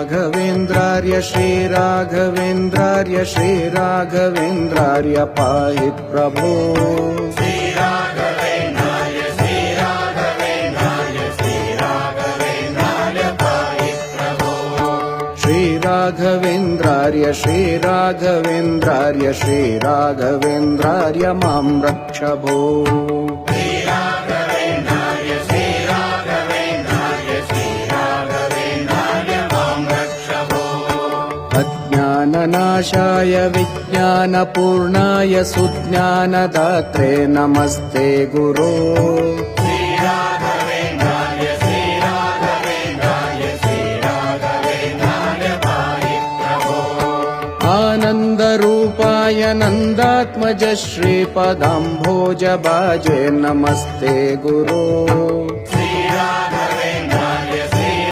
श्रीराघवेन्द्रार्य श्रीराघवेन्द्रार्य श्रीराघवेन्द्रार्य पाहि प्रभो। श्रीराघवेन्द्रार्य श्रीराघवेन्द्रार्य श्रीराघवेन्द्रार्य माँ रक्ष भो अज्ञाननाशाय विज्ञानपूर्णाय सुज्ञानदात्रे नमस्ते गुरो। आनन्दरूपाय नन्दात्मज श्रीपदाम्भोजबाजे नमस्ते गुरो